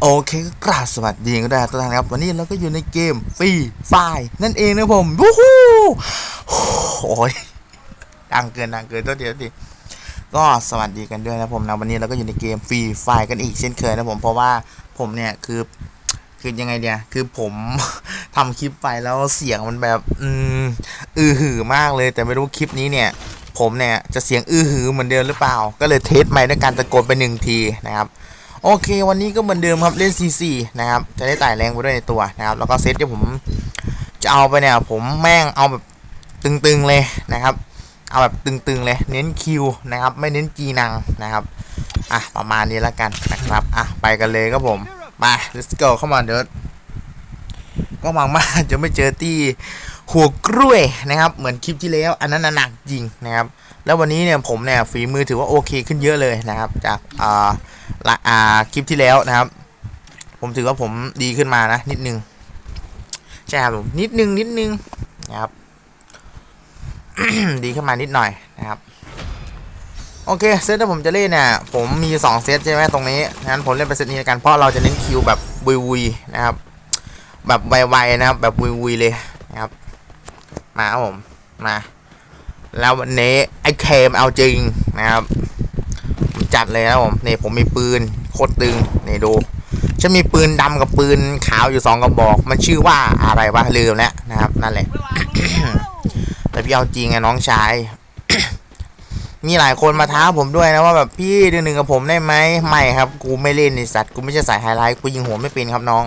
โอเคก็กราบสวัสดีกันด้วยทุกท่านครับ วันนี้เราก็อยู่ในเกมฟรีไฟนั่นเองนะผมวู้ฮู้โอ้ยดังเกินดังเกินตัวเดียวทีก็สวัสดีกันด้วยนะผมนะวันนี้เราก็อยู่ในเกมฟรีไฟกันอีกเช่นเคยนะผมเพราะว่าผมเนี่ยคือคือยังไงเดียคือผมทำคลิปไปแล้วเสียงมันแบบ อืมอือหือมากเลย แต่ไม่รู้คลิปนี้เนี่ย ผมเนี่ยจะเสียงอื้อหือเหมือนเดิมหรือเปล่า ก็เลยเทสไมค์ด้วยการตะโกนไปหนึ่งทีนะครับ โอเค วันนี้ก็เหมือนเดิมครับเล่น CC นะครับ จะได้ไต่แรงไปด้วยในตัวนะครับ แล้วก็เซตที่ผมจะเอาไปเนี่ยผมแม่งเอาแบบตึงๆเลยนะครับ เอาแบบตึงๆเลยเน้นคิวนะครับ ไม่เน้นกีนังนะครับอะประมาณนี้แล้วกันนะครับอะไปกันเลยครับผมมา let's go เข้ามาเดี๋ยวก็หวังว่าจะไม่เจอที่หัวกล้วยนะครับ เหมือนคลิปที่แล้ว อันนั้นหนักจริงนะครับ แล้ววันนี้เนี่ยผมเนี่ยฝีมือถือว่าโอเคขึ้นเยอะเลยนะครับ จากอ่า ละอ่าคลิปที่แล้วนะครับ ผมถือว่าผมดีขึ้นมานะ นิดนึงใช่ครับผมนิดนึงนิดนึงนะครับ ดีขึ้นมานิดหน่อยนะครับ โอเคเซตที่ผมจะเล่นเนี่ยผมมีสองเซตใช่ไหมตรงนี้งั้นผมเล่นไปเซตนี้กันเพราะเราจะเน้นคิวแบบวุยๆนะครับ แบบไวๆนะครับ แบบวุยๆเลยนะครับ มาครับผมมาแล้ววันนี้ไอ้เคมเอาจริงนะครับ จัดเลยนะผมนี่ผมมีปืนโคตรตึงนี่ดูฉันมีปืนดำกับปืนขาวอยู่สองกระบอก มันชื่อว่าอะไรวะลืมแล้วนะครับ นั่นแหละแต่พี่เอาจริงไงน้องชายมีหลายคนมาท้าผมด้วยนะว่าแบบพี่ดือนหนึ่งกับผมได้ไหมไม่ครับ กูไม่เล่นไอสัตว์กูไม่ใช่สายไฮไลท์กูยิงหัวไม่เป็นครับน้อง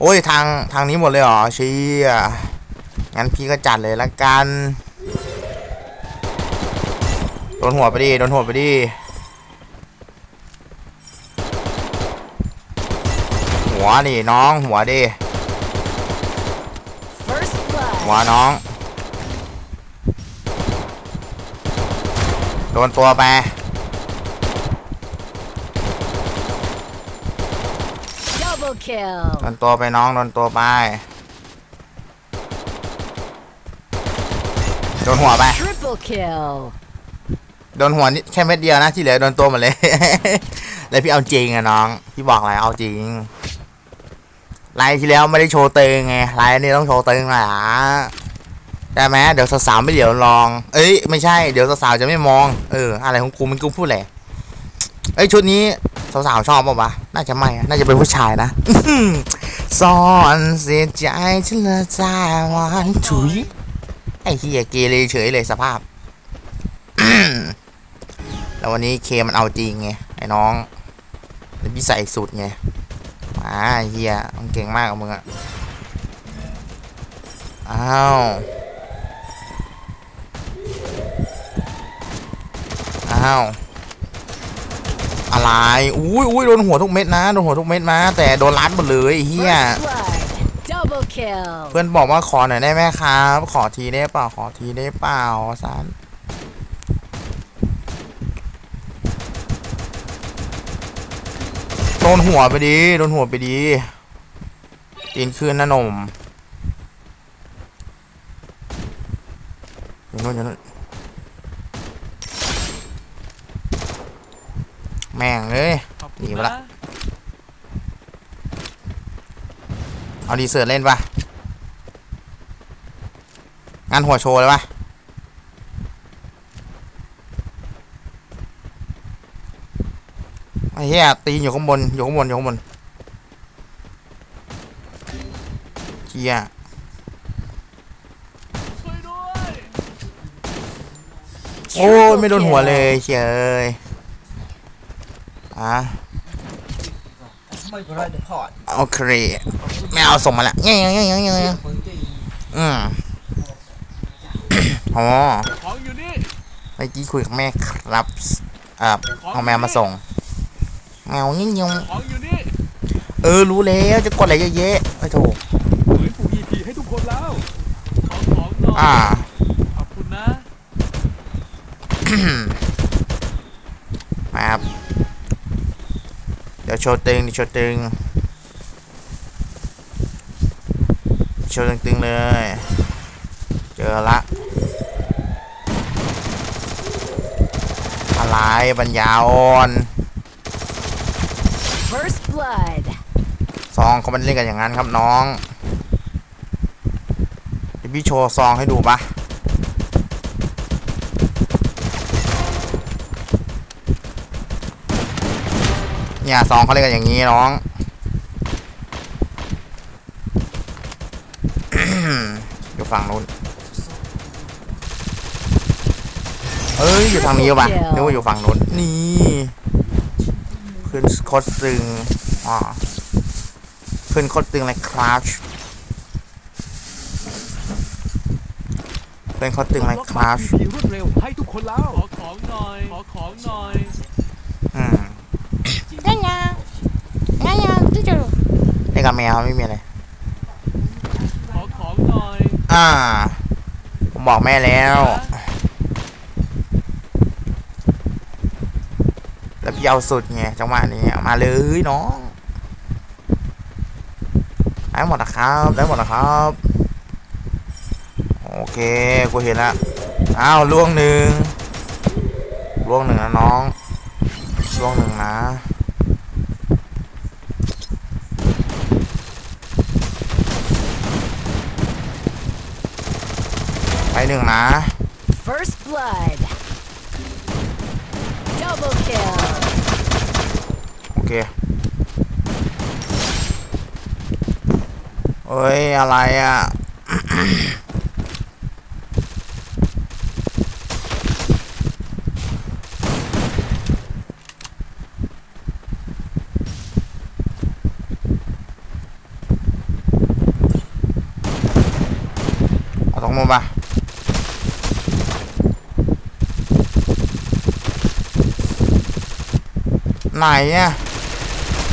โอ้ยทางทางนี้หมดเลยเหรอเชี้งั้นพี่ก็จัดเลยละกัน โดนหัวไปดิโดนหัวไปดิหัวดิน้องหัวดิ First หัว blood. น้อง โดนตัวไป Double kill. โดนตัวไปน้องโดนตัวไปโดนหัวไป Triple kill. โดนหัวนิดแค่เม็ดเดียวนะที่เหลือโดนตัวหมดเลย แล้วพี่เอาจริงอะน้อง พี่บอกอะไรเอาจริงไลน์ที่แล้วไม่ได้โชว์เติงไงไลน์นี้ต้องโชว์เติงหน่อยอะใช่ไหมเดี๋ยวสาวๆไม่เดี๋ยวลอง เอ้ยไม่ใช่เดี๋ยวสาวๆจะไม่มองเอออะไรของกูมันกูพูดแหละเอ้ยชุดนี้สาวๆชอบป่าวะน่าจะไม่น่าจะเป็นผู้ชายนะซ่อนเสียใจฉันละใจหวานถุยไอ้เฮียเกเรเฉยเลยสภาพ แล้ววันนี้เคมันเอาจริงไงไอ้น้องแล้วพี่ใส่สุดไงอ่าเฮียมันเก่งมากกับมึงอะอ้าวอ้าวอะไรอุ้ยอุ้ยโดนหัวทุกเม็ดนะโดนหัวทุกเม็ดนะแต่โดนลัดหมดเลยเฮียเพื่อนบอกว่าขอหน่อยได้ไหมครับ ขอทีได้เปล่าขอทีได้เปล่าสารโด นหัวไปดี โดนหัวไปดี ตีนขึ้นนะหนมอย่างโน้นอย่างโน้นแม่งเลยขอบหนีไปละนะเอาดีเสิร์ตเล่นปะงานหัวโชว์เลยปะ ไอ้เหี้ยตีนอยู่ข้างบนอยู่ข้างบนอยู่ข้างบนเชี่ยช่วยด้วยโอ้ยไม่โดนหัวเลยเฉยเอ้ยอะไม่ได้เดี๋ยวพอดโอเคไม่เอาส่งมาละเงี้ยเงี้ยเงี้ยเงี้ยเงี้ยมึงจะอืมอ๋อของอยู่นี่เมื่อกี้คุยกับแม่ครับเอ่อเอาแมวมาส่ง แมวยิ่งยงของอยู่นี่เออรู้แล้วจะกดอะไรเยอะแยะไม่ถูกหรือปู EP ให้ทุกคนแล้วของของหน่อยอ่า ขอบคุณนะมาครับ เดี๋ยวโชว์ตึงเดี๋ยวโชว์ตึง โชว์ตึงๆเลย เจอละ อะไรปัญญาอ่อน First blood. ซองเขาไม่เล่นกันอย่างนั้นครับน้องเดี๋ยวพี่โชว์ซองให้ดูปะเนี่ยซองเขาเล่นกันอย่างนี้น้องอยู่ฝั่งนู้นเอ้ยอยู่ทางนี้ปะนึกว่าอยู่ฝั่งนู้นนี่ขึ้นโคตรซึงอ่า ขึ้นโคตรตึงเลยครับเป็นโคตรตึงเลยครับพีรวดเร็วให้ทุกคนแล้วขอของหน่อยขอของหน่อยอืม Nanya. Nanya, tidur. เล่นกับแมวไม่มีอะไรขอของหน่อยอ่าผมบอกแม่แล้วแล้วพี่เอาสุดไงจังหวะนี้เอามาเลยน้อง ได้หมดนะครับได้หมดนะครับโอเคกูเห็นแล้วอ้าวล่วงหนึ่งล่วงหนึ่งนะน้องล่วงหนึ่งนะไปหนึ่งนะ First blood. Double kill. โอเค เอ้ย อะไรอะ เอาตรงนู้นปะไหนอะ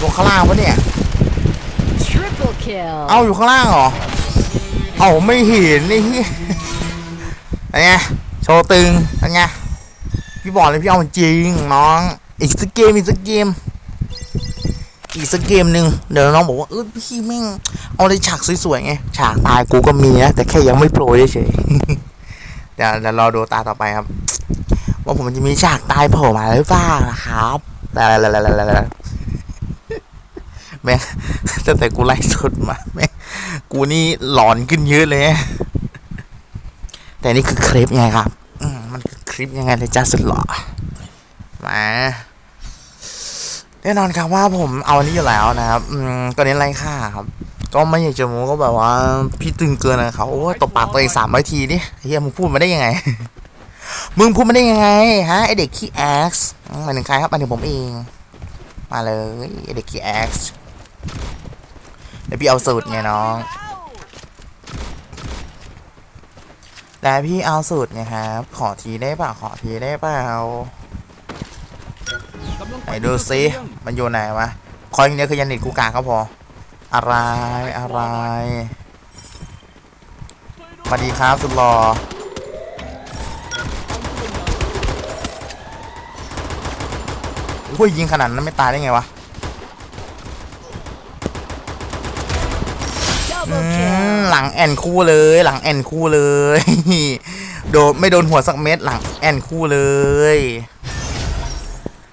ลงข้างล่างปะเนี่ย เอาอยู่ข้างล่างเหรอ เอาไม่เห็นนี่เฮียอะไรไงโชว์ตึงอะไรไงพี่บอกเลยพี่เอาจริงน้อง อีกสักเกมอีกสักเกม อีกสักเกมหนึ่งเดี๋ยวน้องบอกว่าเออพี่แม่งเอาในฉากสวยๆไง ฉากตายกูก็มีนะแต่แค่ยังไม่โปรเฉยเดี๋ยวเดี๋ยวรอดูตาต่อไปครับ ว่าผมจะมีฉากตายโผล่มาหรือเปล่านะครับ แต่แม่งตั้งแต่กูไล่สดมาแม่งกูนี่หลอนขึ้นเยอะเลย แต่นี่คือคลิปไงครับมันคือคลิปยังไงเลยจ้าสุดหล่อมาแน่นอนครับว่าผมเอาอันนี้อยู่แล้วนะครับอืมก็เน้นไล่ค่าครับ ก็ไม่อยากจะโม้ก็แบบว่า พี่ตึงเกินนะครับโอ้ตบปากตัวเองสามร้อยทีนี่เฮียมึงพูดมาได้ยังไง มึงพูดมาได้ยังไงฮะไอเด็กขี้แอ็กซ์มาถึงใครครับมาถึงผมเอง มาเลยไอเด็กขี้แอ็กซ์ เดี๋ยวพี่เอาสูตรไงน้องแต่พี่เอาสูตรไงครับ ขอทีได้ป่าขอทีได้ป่ากำลังไหนดูซิมันอยู่ไหนวะคอยอย่างเดียวคือยันเน็ตกูกากก็พอ อะไรอะไรสวัสดีครับสุดหล่ออุ้ยยิงขนาดนั้นไม่ตายได้ไงวะ อื Double ม kill. หลังแอนคู่เลย หลังแอนคู่เลย โดนไม่โดนหัวสักเม็ดหลังแอนคู่เลย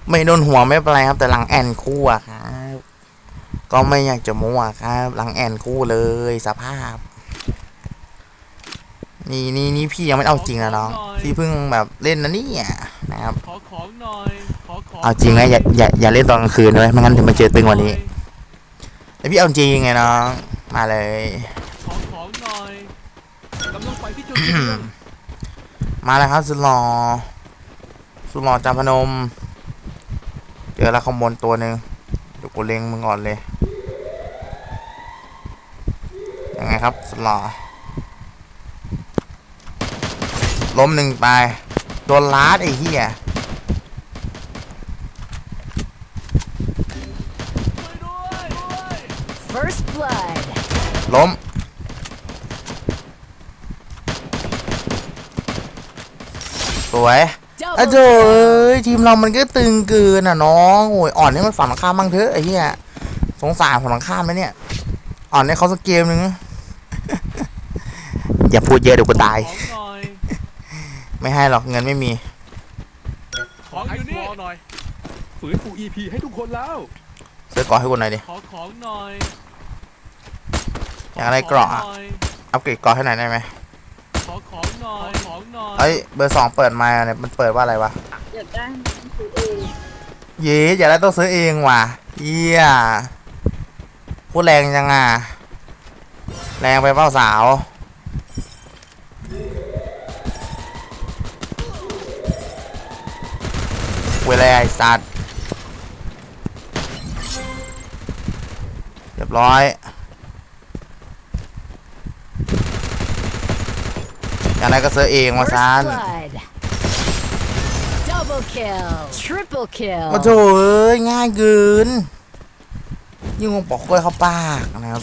ไม่โดนหัวไม่เป็นไรครับ แต่หลังแอนคู่อะครับ ก็ไม่อยากจะมั่วครับ หลังแอนคู่เลยสภาพ นี่นี่นี่พี่ยังไม่เอาจริงนะน้องพี่เพิ่งแบบเล่นนะเนี่ยนะครับขอของหน่อยขอของเอาจริงนะอย่าอย่าอย่าเล่นตอนกลางคืนเลยไม่งั้นถึงมาเจอตึงกวันนี้แล้วพี่เอาจริงไงน้อง มาเลย ขอของหน่อยกำลังไปที่จุดเสี่ยงมาแล้วครับสุดหลอสุดหลอจามพนม เจอแล้วข้างบนตัวหนึ่งเดี๋ยวกูเล็งมึงก่อนเลย ยังไงครับสุดหลอล้มหนึ่งไปโดนลาดไอ้เหี้ย First blood. ล้ม สวย Double อะโถ kill. เอ้ยทีมเรามันก็ตึงเกินอะน้องโอ้ยอ่อนให้มันฝันข้ามบ้างเถอะไอ้เหี้ยสงสารฝันข้ามไหมเนี่ย อ่อนให้เขาสักเกมหนึ่งอย่าพูดเยอะเดี๋ยวกูตายของหน่อยไม่ให้หรอกเงินไม่มี ของอยู่นี่หน่อยฝืนฟู EP ให้ทุกคนแล้วซื้อเกราะให้กูหน่อยดิขอของหน่อย อยากได้เกราะอะขอของหน่อยอัปเกรดเกราะให้หน่อยได้ไหมขอของหน่อยขอของหน่อยเอ้ยเบอร์สองเปิดมาเนี่ยมันเปิดว่าอะไรวะ อยากได้มันซื้อเองเย้อย่าได้ต้องซื้อเองว่ะเยี่ยพูดแรงจังอะ แรงไปเปล่าสาว เวลาไอ้สัตว์ เรียบร้อย อยากได้ก็ซื้อเองมา First ซาน blood. Double kill. Triple kill. โอ้โถเอ้ยง่ายเกินยิ่งงงปอกกล้วยเข้าปากนะครับ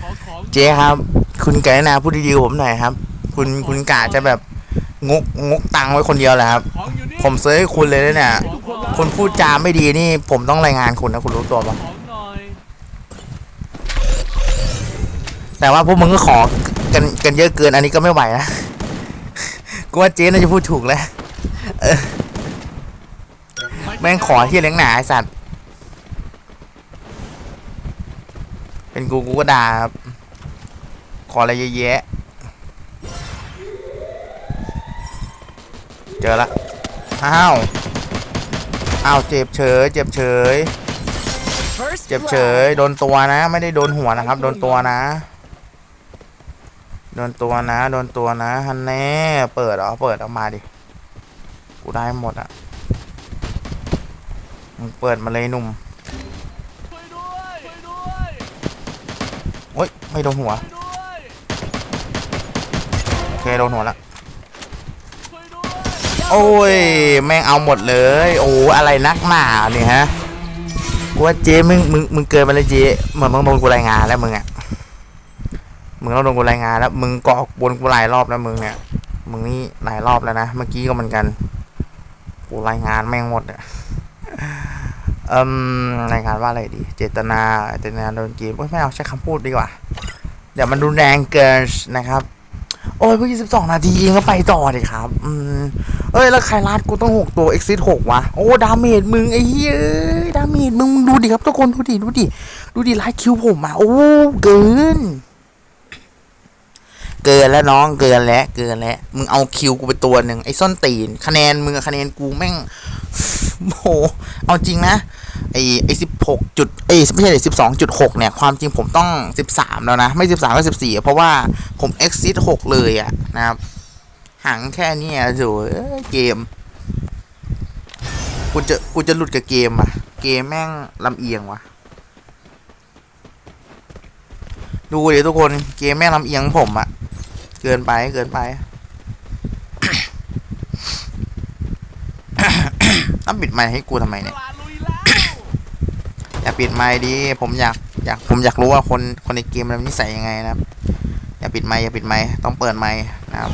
ขอของเจ๊ครับ คุณกรุณาพูดดีๆกับผมหน่อยครับ คุณคุณกะจะแบบงกงกตังค์ไว้คนเดียวแหละครับของอยู่นี่ผมซื้อให้คุณเลยนะเนี่ยขอของหน่อยคุณพูดจาไม่ดีนี่ ผมต้องรายงานคุณนะคุณรู้ตัวปะ ของหน่อย แต่ว่าพวกมึงก็ขอกันกันเยอะเกินอันนี้ก็ไม่ไหวนะกูว่าเจ๊น่าจะพูดถูกแล้วแม่งขอที่เลี้ยงหนาไอสัตว์ เป็นกูกูก็ด่าครับขออะไรเยอะแยะ เจอละ อ้าว อ้าวเจ็บเฉย เจ็บเฉย เจ็บเฉย โดนตัวนะ ไม่ได้โดนหัวนะครับ โดนตัวนะ โดนตัวนะ โดนตัวนะฮันแน่เปิดเหรอเปิดออกมาดิ กูได้หมดอะ มึงเปิดมาเลยหนุ่มโอ๊ยไม่โดนหัว โอเคโดนหัวละช่วยด้วโอ้ย แม่งเอาหมดเลย โอ้อะไรนักหนาเนี่ยฮะว่าเจ๊มึงมึงมึงเกินไปเลยเจ๊เหมือนมึงโดนกูรายงานแล้วมึงอะ มึงต้องโดนกูรายงานแล้ว มึงเกาะบนกูหลายรอบแล้วมึงเนี่ย มึงนี่หลายรอบแล้วนะ เมื่อกี้ก็เหมือนกัน กูรายงานแม่งหมดอะเอ่มรายงานว่าอะไรดี เจตนา เจตนาโดนเกมโอ้ยไม่เอาใช้คำพูดดีกว่า เดี๋ยวมันรุนแรงเกินนะครับ โอ้ยเพิ่งสิบสองนาทีเองก็ไปต่อเลยครับ อืม เอ้ย แล้วใครลาดกูต้องหกตัว exit หกวะ โอ้ ดาเมจมึงไอ้เหี้ยเอ้ย ดาเมจมึงมึงดูดิครับทุกคนดูดิ ดูดิ ดูดิไลค์คิวผมอะ โอ้ เกิน เกินแล้วน้องเกินแล้วเกินแล้วมึงเอาคิวกูไปตัวหนึ่งไอ้ส้นตีน คะแนนมึงกับคะแนนกูแม่งโหเอาจริงนะไอ้ไอ้สิบหกจุดเอ้ไม่ใช่สิบสองจุดหกเนี่ย ความจริงผมต้องสิบสามแล้วนะ ไม่สิบสามก็สิบสี่เพราะว่าผม exit หกเลยอะนะครับห่างแค่นี้ยโอ้ยเกมกูจะกูจะหลุดกับเกมอะเกมแม่งลำเอียงวะดูเดี๋ยวทุกคนเกมแม่งลำเอียงผมอะ เกินไปเกินไปต้องปิดไมค์ให้กูทำไมเนี่ยอย่าปิดไมค์ดิผมอยากอยากผมอยากรู้ว่าคนคนในเกมมันนิสัยยังไงนะครับ อย่าปิดไมค์อย่าปิดไมค์ต้องเปิดไมค์นะครับ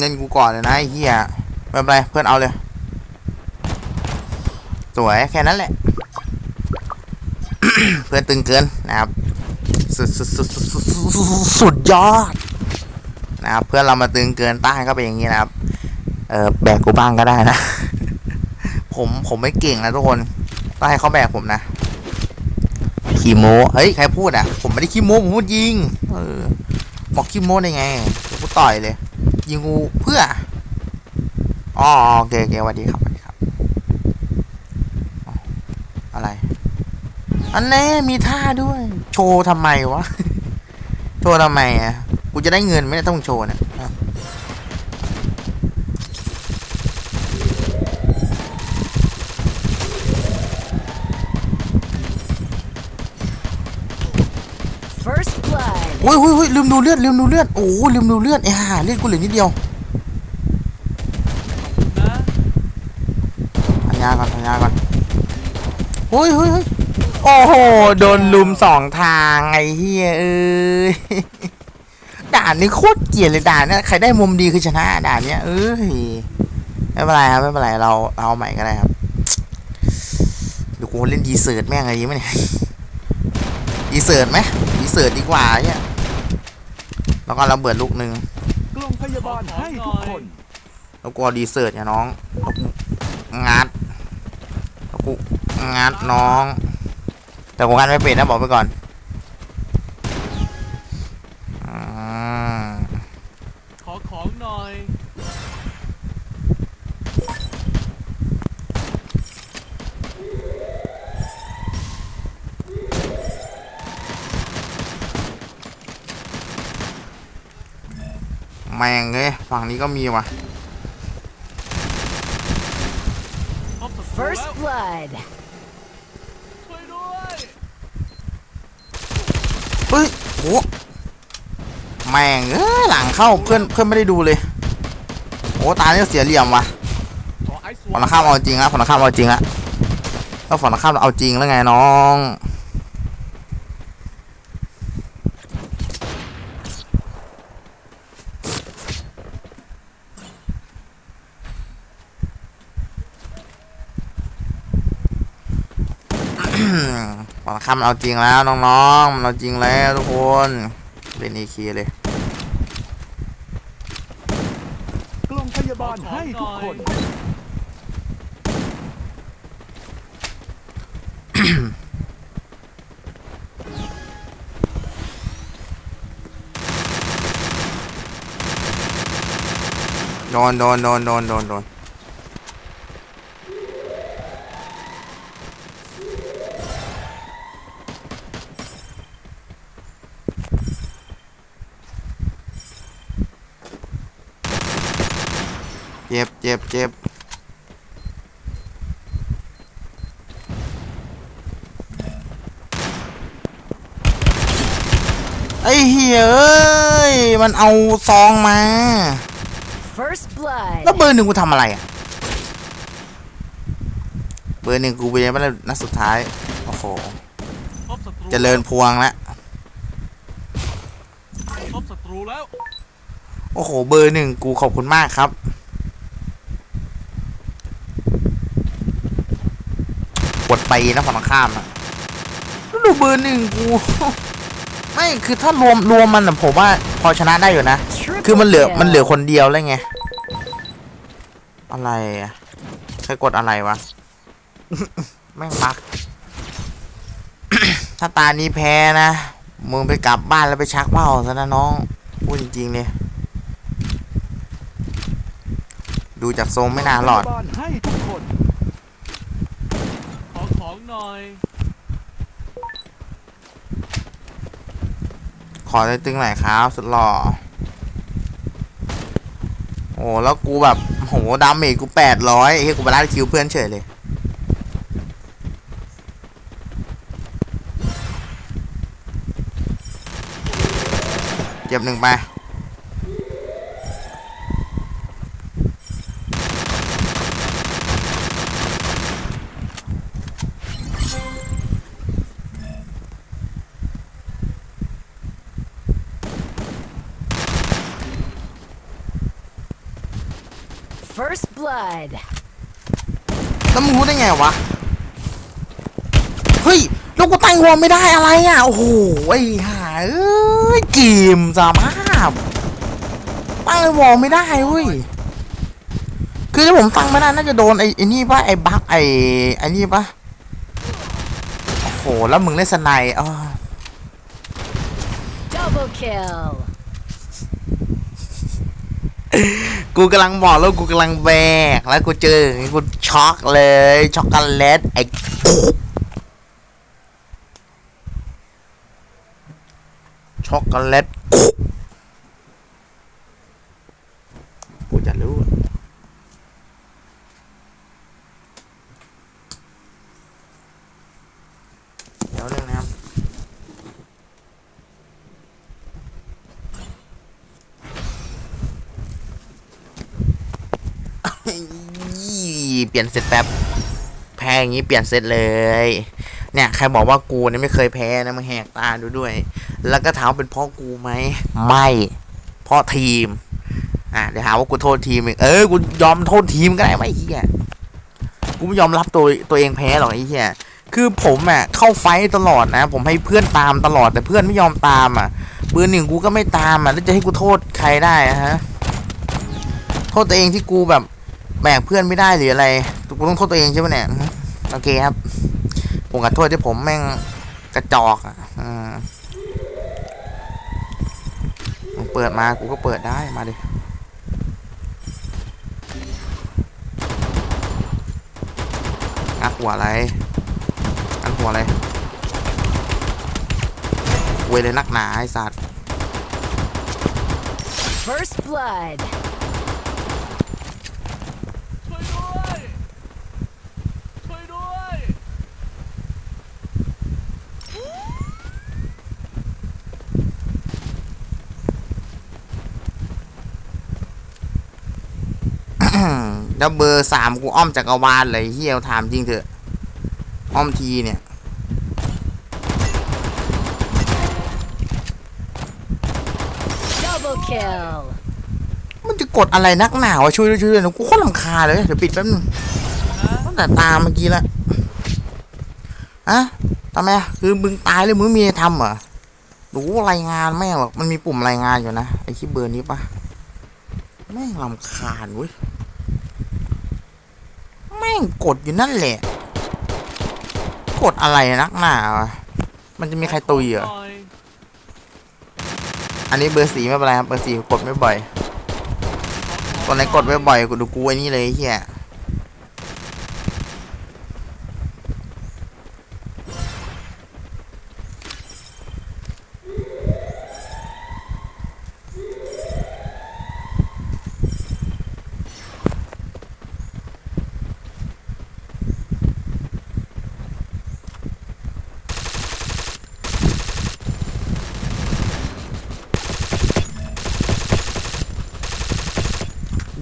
เล่นกูก่อนเลยนะไอ้เหี้ยไม่เป็นไรเพื่อนเอาเลย สวยแค่นั้นแหละ เพื่อนตึงเกินนะครับ สุดสุดสุดสุดสุดยอดนะครับเพื่อนเรามาตึงเกินต้านก็เป็นอย่างนี้นะครับ เออแบกกูบ้างก็ได้นะ ผมผมไม่เก่งนะทุกคนต้องให้เขาแบกผมนะขี้โม้เฮ้ยใครพูดอะ ผมไม่ได้ขี้โม้ผมพูดยิง เออบอกขี้โม้ได้ไงกูต่อยเลย ยิงงูเพื่ออ๋อโอเคโอเคสวัสดีครับสวัสดีครับ อะไร อันนี้มีท่าด้วย โชว์ทำไมวะ โชว์ทำไมอะ กูจะได้เงินไม่ได้ต้องโชว์เนี่ยอะ First blood. อุ้ยอุ้ยอุ้ยลืมดูเลือดลืมดูเลือดโอ้ลืมดูเลือดไอ้ห่าเลือดกูเหลือนิดเดียวนะพันยาก่อนพันยาก่อนเฮ้ยเฮ้ยเฮ้ยโอ้โหโดนลุมสองทางไอ้เฮียเอ้ยด่านนี้โคตรเกลียดเลยด่านเนี่ยใครได้มุมดีคือชนะด่านเนี้ยเอ้ยไม่เป็นไรครับไม่เป็นไรเราเราใหม่ก็ได้ครับเดี๋ยวกูเล่นดีเซิร์ตแม่งอะไรดีไหมเนี่ยดีเซิร์ตไหมดีเซิร์ตดีกว่าเนี่ย แล้วก็ระเบิดลูกหนึ่งกล่องพยาบาลให้ทุกคนแล้วกูเอาดีเซิร์ตเนี่ยน้องแล้วกูงัดแล้วกูงัดน้อง แต่กูงัดไม่เป็นนะบอกไปก่อนอืม ขอของหน่อย แม่งเลยฝั่งนี้ก็มีว่ะพบศัตรู First แล้ว blood. ช่วยด้วยเฮ้ยโหแม่งเอ้ยหลังเข้าเพื่อนเพื่อนไม่ได้ดูเลยโอ้ตาเนี่ยเสียเหลี่ยมว่ะขอไอซ์ฝั่งตรงข้ามเอาจริงแล้วฝั่งตรงข้ามเอาจริงแล้วแล้วฝั่งตรงข้ามเราเอาจริงแล้วไงน้อง ฝั่งตรงข้ามมันเอาจริงแล้วน้องๆมันเอาจริงแล้วทุกคนเป็นเอคีเลยกล่องพยาบาลให้ทุกคน โดนโดนโดนโดนโดนโดนเจ็บเจ็บเจ็บไอ้เหี้ยเอ้ย มันเอาซองมา First blood. แล้วเบอร์หนึ่งกูทำอะไรอะ เบอร์หนึ่งกูไปยังไม่ได้นัดสุดท้าย โอ้โหพบศัตรูเจริญพวงแล้วพบศัตรูแล้ว โอ้โห เบอร์หนึ่งกูขอบคุณมากครับ กด ไปนะฝั่งตรงข้ามอะแล้วดูเบอร์หนึ่งกู ไม่คือถ้ารวมรวมมันอะผมว่าพอชนะได้อยู่นะ Triple คือมันเหลือ kill. มันเหลือคนเดียวแล้วไง อะไรอะใครกดอะไรวะ แม่งบักถ้าตานี้แพ้นะ มึงไปกลับบ้านแล้วไปชักเบ้าซะนะน้อง พูดจริงๆเลยดูจากทรงไม่น่ารอดพยาบาลให้ทุกคนขอของ หน่อย ขอได้ตึงหน่อยครับ สุดหล่อ โอ้แล้วกูแบบโหดาเมจกูแปดร้อยเฮ้ยกูไปล่าคิวเพื่อนเฉยเลย เจ็บหนึ่งไป First blood. แล้วมึงรู้ได้ไงวะ เฮ้ย แล้วกูตั้งวอลไม่ได้อะไรอะ โอ้โห ไอ้ห่าเอ้ยเกมสามารถตั้งไอ้วอลไม่ได้เว้ย คือถ้าผมตั้งไม่ได้น่าจะโดนไอ้ไอ้นี่ปะไอ้บั๊กไอ้ไอ้นี่ปะโอ้โห แล้วมึงเล่นสไนด์อ้อ Double kill. กูกำลังบอกแล้วกูกำลังแบกแล้วกูเจออย่างงี้กูช็อกเลยช็อกโกแลตไอ้ช็อกโกแลตกูจะเดี๋ยวเรื่องนะครับ เปลี่ยนเสร็จแป๊บแพ้อย่างนี้เปลี่ยนเสร็จเลย เนี่ยใครบอกว่ากูเนี่ยไม่เคยแพ้นะมึงแหกตาดูด้วย แล้วก็ถามว่าเป็นเพราะกูไหมไม่เพราะทีม อะเดี๋ยวหาว่ากูโทษทีมอีกเออกูยอมโทษทีมก็ได้ไว้ไอ้เหี้ยกูไม่ยอมรับตัวตัวเองแพ้หรอกไอ้เหี้ยคือผมอะเข้าไฟต์ตลอดนะ ผมให้เพื่อนตามตลอดแต่เพื่อนไม่ยอมตามอะปืนหนึ่งกูก็ไม่ตามอะแล้วจะให้กูโทษใครได้อะฮะโทษตัวเองที่กูแบบ แบกเพื่อนไม่ได้หรืออะไรกูต้องโทษตัวเองใช่ไหมเนี่ยโอเคครับ ผมขอโทษที่ผมแม่งกระจอกอะอืมมึงเปิดมากูก็เปิดได้มาดิงัดหัวอะไรงัดหัวอะไรเวยเลยนักหนาไอ้สัตว์ First blood. ช่วยด้วยช่วยด้วย แล้วเบอร์สามกูอ้อมจักรวาลเลยเฮียถามจริงเถอะ อ้อมทีเนี่ย Double kill. มันจะกดอะไรนักหนาวะช่วยด้วยช่วยด้วยนะกูโคตรลำคาญเลย เดี๋ยวปิดแป๊บนึงตั้งแต่ตามเมื่อกี้ละอะทำไมอะคือมึงตายเลยมึงไม่มีอะไรทำเหรอรู้รายงานแม่งหรอกมันมีปุ่มรายงานอยู่นะ ไอ้ที่เบอร์นี้ปะแม่งลำคาญเว้ยแม่งกดอยู่นั่นแหละ กดอะไรนักหนาวะมันจะมีใครตุยเหรอ อันนี้เบอร์สีไม่เป็นไรครับ เบอร์สีกดไม่บ่อย ตอนไหนกดไม่บ่อยกูดูกูไอ้นี่เลยเฮีย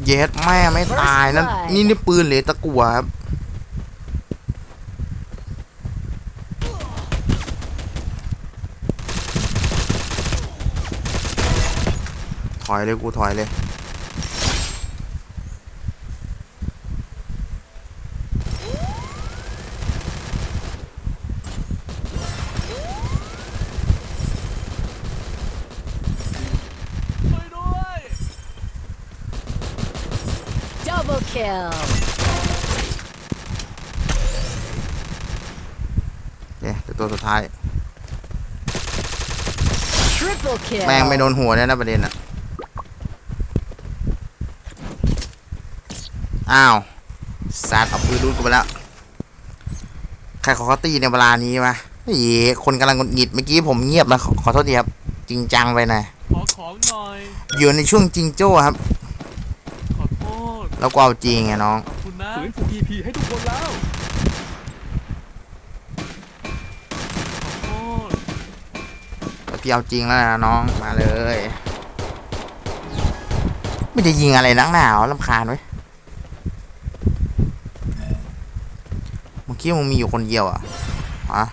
เย็ดแม่ไม่ตายนั่น First blood นี่นี่ปืนหรือตะกั่วครับถอยเลยกูถอยเลย ช่วยด้วย Double kill. เดี๋ยวเดี๋ยวตัวสุดท้าย Triple kill. แม่งไม่โดนหัวเนี่ยนะประเด็นอะอ้าวซัดเอาปืนรูดกูไปแล้ว ใครขอเขาตีในเวลานี้มาเฮ้ยคนกำลังหงุดหงิดเมื่อกี้ผมเงียบนะขอขอโทษทีครับ จริงจังไปหน่อย ขอของหน่อย อยู่ในช่วงจริงโจ้ครับขอโทษ แล้วก็เอาจริงไงน้องขอบคุณนะฟื้นฟู EP ให้ทุกคนแล้วขอโทษแล้วพี่เอาจริงแล้วนะน้องมาเลยไม่จะยิงอะไรนักหนาวลำคาญไว้ยเมื่อกี้มึงมีอยู่คนเดียวอะฮะ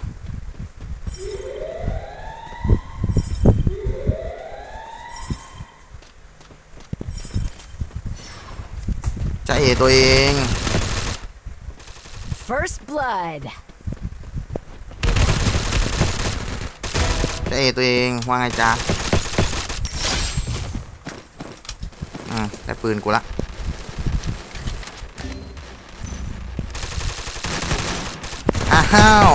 จะเอตัวเอง First blood. จะเอตัวเองว่าไงจ๊ะอืมแต่ปืนกูละอ้าว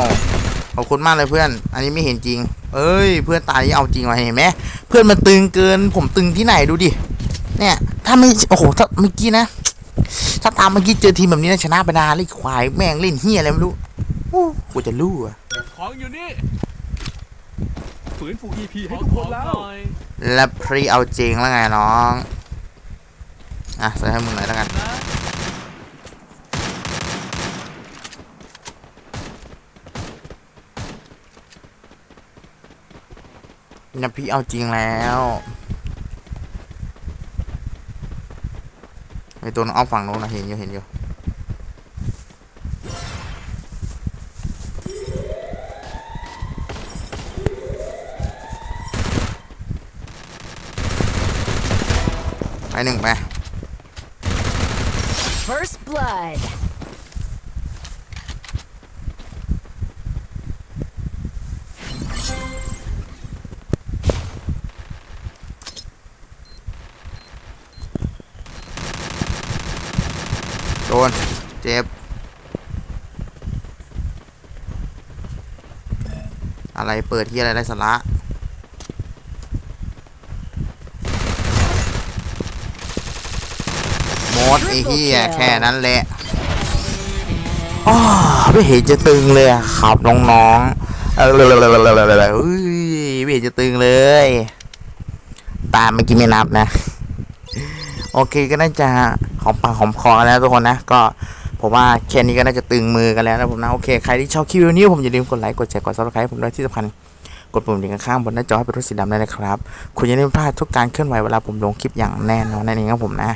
ขอบคุณมากเลยเพื่อน อันนี้ไม่เห็นจริง เอ้ย เพื่อนตายนี่เอาจริงว่ะเห็นไหมเพื่อนมันตึงเกิน ผมตึงที่ไหนดูดิ เนี่ย ถ้าไม่ โอ้โห ถ้าเมื่อกี้นะ ถ้าตามเมื่อกี้เจอทีมแบบนี้นะชนะไปนานเลยควายแม่งเล่นเฮียอะไรไม่รู้อู้กูจะรู้อะของอยู่นี่ฟื้นฟู EP ขให้อทุกขคอนงแล้วหน่อยแล้วพรีเอาจริงแล้วไงน้องอะใส่ให้มึงหน่อยแล้วกันนะนะพี่เอาจริงแล้ว ไอตัวน้องเอาฝั่งโน้นนะเห็นอยู่เห็นอยู่ไปหนึ่งไป First blood. โดน เจ็บ อะไรเปิดที่อะไรไรสาระหมดไอ้เหี้ยแค่นั้นแหละอ้าไม่เห็นจะตึงเลยครับน้องๆเออเฮ้ยไม่เห็นจะตึงเลย ตามเมื่อกี้ไม่นับนะ โอเคก็น่าจะ อมปากหอมคอแล้วทุกคนนะ ก็ผมว่าแค่นี้ก็น่าจะตึงมือกันแล้วนะผมนะโอเคใครที่ชอบคลิปวิดีโอนี้ผมอย่าลืมกดไลค์กดแชร์กดซับสไครต์ผมด้วยที่สำคัญกดปุ่มดิ่งข้างบนหน้าจอให้เป็นรูปสีดำได้เลยครับ คุณจะได้ไม่พลาดทุกการเคลื่อนไหวเวลาผมลงคลิปอย่างแน่นอนนั่นเองครับผมนะ